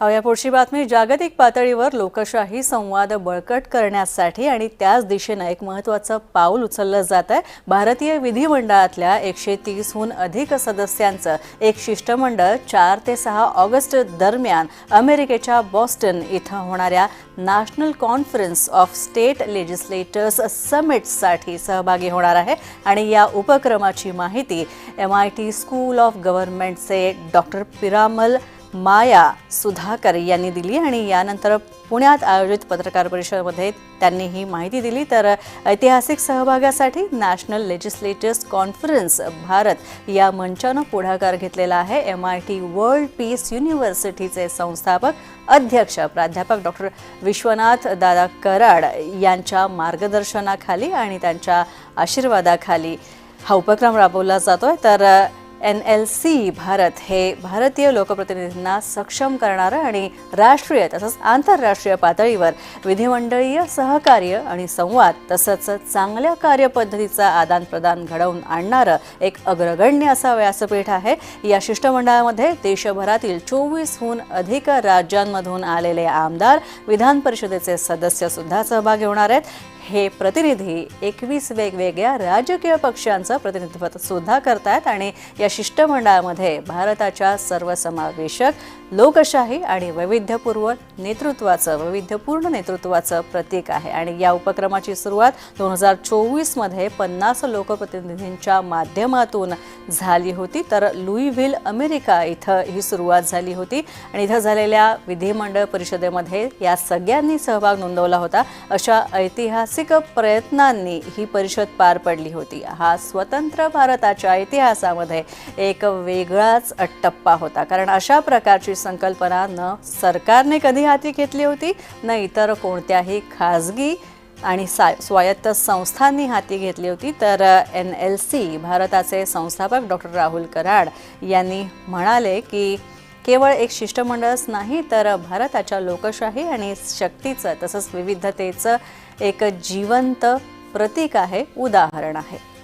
या पुढची बातमी जागतिक पातळीवर लोकशाही संवाद बळकट करण्यासाठी आणि त्याच दिशेनं एक महत्त्वाचं पाऊल उचललं जात आहे. भारतीय विधिमंडळातल्या एकशे तीसहून अधिक सदस्यांचं एक शिष्टमंडळ चार ते सहा ऑगस्ट दरम्यान अमेरिकेच्या बॉस्टन इथं होणाऱ्या national conference of state legislators समिटसाठी सहभागी होणार आहे. आणि या उपक्रमाची माहिती M I T school of गव्हर्नमेंटचे डॉक्टर पिरामल माया सुधाकर यांनी दिली आणि यानंतर पुण्यात आयोजित पत्रकार परिषदेमध्ये त्यांनी ही माहिती दिली. तर ऐतिहासिक सहभागासाठी नॅशनल लेजिस्लेटर्स कॉन्फरन्स भारत या मंचानं पुढाकार घेतलेला आहे. M I T world peace युनिव्हर्सिटीचे संस्थापक अध्यक्ष प्राध्यापक डॉक्टर विश्वनाथ दादा कराड यांच्या मार्गदर्शनाखाली आणि त्यांच्या आशीर्वादाखाली हा उपक्रम राबवला जातोय. तर एन एल सी भारत हे भारतीय लोकप्रतिनिधींना सक्षम करणारं आणि राष्ट्रीय तसंच आंतरराष्ट्रीय पातळीवर विधिमंडळीय सहकार्य आणि संवाद तसंच चांगल्या कार्यपद्धतीचा आदानप्रदान घडवून आणणारं एक अग्रगण्य असा व्यासपीठ आहे. या शिष्टमंडळामध्ये देशभरातील चोवीसहून अधिक राज्यांमधून आलेले आमदार विधान परिषदेचे सदस्य सुद्धा सहभागी होणार आहेत. हे प्रतिनिधी एकवीस वेगवेगळ्या राजकीय पक्षांचं प्रतिनिधित्व सुद्धा करतात आणि या शिष्टमंडळामध्ये भारताच्या सर्वसमावेशक लोकशाही आणि वैविध्यपूर्व नेतृत्वाचं वैविध्यपूर्ण नेतृत्वाचं प्रतीक आहे. आणि या उपक्रमाची सुरुवात दोन हजार चोवीसमध्ये पन्नास लोकप्रतिनिधींच्या माध्यमातून झाली होती. तर लुईव्हिल अमेरिका इथं ही सुरुवात झाली होती. आणि इथं झालेल्या विधिमंडळ परिषदेमध्ये या सगळ्यांनी सहभाग नोंदवला होता. अशा ऐतिहासिक प्रयत्नांनी ही परिषद पार पडली होती. हा स्वतंत्र भारताच्या इतिहासामध्ये एक वेगळाच टप्पा होता. कारण अशा प्रकारची संकल्पना न सरकारने कधी हाती घेतली होती न इतर कोणत्याही खाजगी आणि सा स्वायत्त संस्थांनी हाती घेतली होती. तर एन एल सी भारताचे संस्थापक डॉक्टर राहुल कराड यांनी म्हणाले की केवळ एक शिष्टमंडळच नाही तर भारताच्या लोकशाही आणि शक्तीचं तसंच विविधतेचं एक जिवंत प्रतीक आहे उदाहरण आहे.